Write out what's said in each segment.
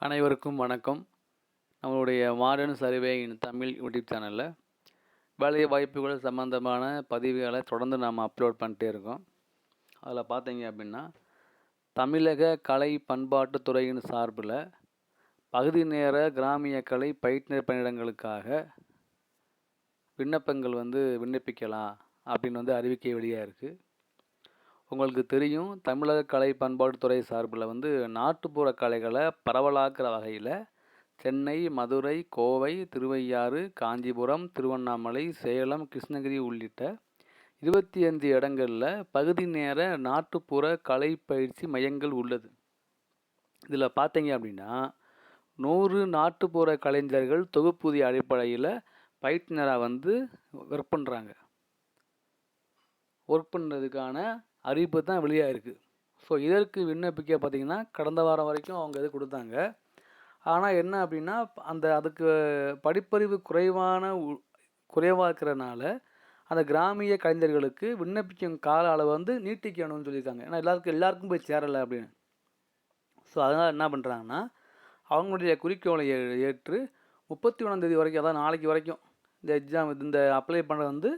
அனைவருக்கும் வணக்கம். நம்மளுடைய modern survey in Tamil YouTube சேனலில் வேலை வாய்ப்புகள் சம்மந்தமான பதிவுகளை தொடர்ந்து நாம் அப்லோட் பண்ணிட்டே இருக்கோம். அதில் பார்த்தீங்க அப்படின்னா தமிழக கலை பண்பாட்டுத் துறையின் சார்பில் பகுதி நேர கிராமிய கலை பயிற்றுனர் பணியிடங்களுக்காக விண்ணப்பங்கள் வந்து விண்ணப்பிக்கலாம் அப்படின்னு வந்து அறிவிக்கை வெளியாக இருக்குது உங்களுக்கு தெரியும் தமிழக கலை பண்பாட்டுத்துறை சார்பில் வந்து நாட்டுப்புற கலைகளை பரவலாக்குற வகையில் சென்னை மதுரை கோவை திருவையாறு காஞ்சிபுரம் திருவண்ணாமலை சேலம் கிருஷ்ணகிரி உள்ளிட்ட இருபத்தி அஞ்சு இடங்களில் பகுதி நேர நாட்டுப்புற கலை பயிற்சி மையங்கள் உள்ளது. இதில் பார்த்தீங்க அப்படின்னா நூறு நாட்டுப்புற கலைஞர்கள் தொகுப்பூதிய அடிப்படையில் பயிற்றுனராக வந்து ஒர்க் பண்ணுறாங்க ஒர்க் பண்ணுறதுக்கான அறிவிப்பு தான் வெளியாகிருக்கு ஸோ இதற்கு விண்ணப்பிக்க பார்த்திங்கன்னா கடந்த வாரம் வரைக்கும் அவங்க இது கொடுத்தாங்க. ஆனால் என்ன அப்படின்னா அந்த அதுக்கு படிப்பறிவு குறைவான குறைவாக இருக்கிறனால அந்த கிராமிய கலைஞர்களுக்கு விண்ணப்பிக்கும் கால அளவு வந்து நீட்டிக்கணும்னு சொல்லியிருக்காங்க. ஏன்னா எல்லாருக்கும் எல்லாருக்கும் போய் சேரலை அப்படின்னு. ஸோ அதனால் என்ன பண்ணுறாங்கன்னா அவங்களுடைய குறிக்கோளை ஏற்று முப்பத்தி ஒன்றாந்தேதி வரைக்கும் அதாவது நாளைக்கு வரைக்கும் இந்த எக்ஸாம் இந்த அப்ளை பண்ணுறது வந்து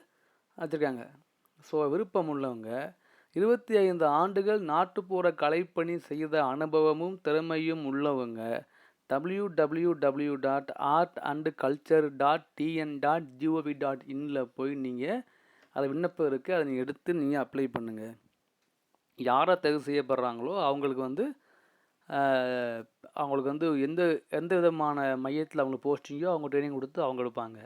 வச்சுருக்காங்க. ஸோ விருப்பம் உள்ளவங்க இருபத்தி ஐந்து ஆண்டுகள் நாட்டுப்புற கலைப்பணி செய்த அனுபவமும் திறமையும் உள்ளவங்க. W W W dot art and culture dot TN dot GOV dot இன்ல போய் நீங்கள் அதை விண்ணப்பம் இருக்குது அதை நீங்கள் எடுத்து நீங்கள் அப்ளை பண்ணுங்கள் யாரை தகுதி செய்யப்படுறாங்களோ அவங்களுக்கு வந்து அவங்களுக்கு வந்து எந்த எந்த விதமான மையத்தில் அவங்களுக்கு போஸ்டிங்கோ அவங்க ட்ரைனிங் கொடுத்து அவங்க எடுப்பாங்க.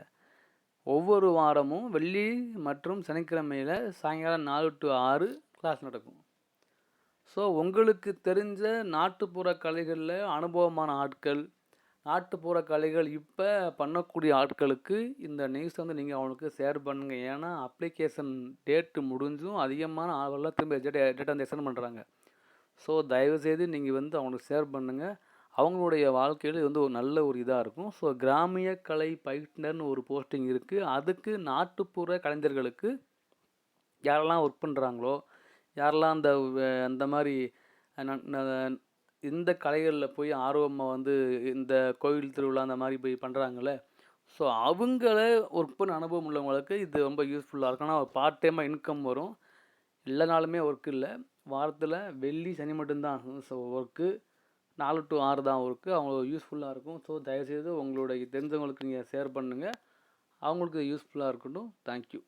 ஒவ்வொரு வாரமும் வெள்ளி மற்றும் சனிக்கிழமையில் சாயங்காலம் நாலு டு ஆறு கிளாஸ் நடக்கும். ஸோ உங்களுக்கு தெரிஞ்ச நாட்டுப்புற கலைகளில் அனுபவமான ஆட்கள் நாட்டுப்புற கலைகள் இப்போ பண்ணக்கூடிய ஆட்களுக்கு இந்த நியூஸ் வந்து நீங்கள் அவனுக்கு ஷேர் பண்ணுங்கள் ஏன்னா அப்ளிகேஷன் டேட்டு முடிஞ்சும் அதிகமான ஆள்கள்லாம் திரும்ப டேட்டா வந்து எக்ஸ்டன் பண்ணுறாங்க ஸோ தயவுசெய்து நீங்கள் வந்து அவங்களுக்கு ஷேர் பண்ணுங்கள் அவங்களுடைய வாழ்க்கையில் இது வந்து ஒரு நல்ல ஒரு இதாக இருக்கும். ஸோ கிராமிய கலை பயிற்றுனர்னு ஒரு போஸ்டிங் இருக்குது அதுக்கு நாட்டுப்புற கலைஞர்களுக்கு யாரெல்லாம் ஒர்க் பண்ணுறாங்களோ யாரெல்லாம் அந்த அந்த மாதிரி இந்த கலைகளில் போய் ஆர்வமாக வந்து இந்த கோவில் திருவிழா அந்த மாதிரி போய் பண்ணுறாங்களே ஸோ அவங்கள ஒர்க் பண்ண அனுபவம் உள்ளவங்களுக்கு இது ரொம்ப யூஸ்ஃபுல்லாக இருக்கும். ஆனால் பார்ட் டைமாக இன்கம் வரும். எல்லா நாளுமே ஒர்க் இல்லை. வாரத்தில் வெள்ளி சனி மட்டும்தான். ஸோ ஒர்க்கு நாலு டு ஆறு தான் ஒர்க்கு அவங்களுக்கு யூஸ்ஃபுல்லாக இருக்கும். ஸோ தயவுசெய்து உங்களுடைய தெரிஞ்சவங்களுக்கு நீங்கள் ஷேர் பண்ணுங்கள் அவங்களுக்கு யூஸ்ஃபுல்லாக இருக்கட்டும். தேங்க்யூ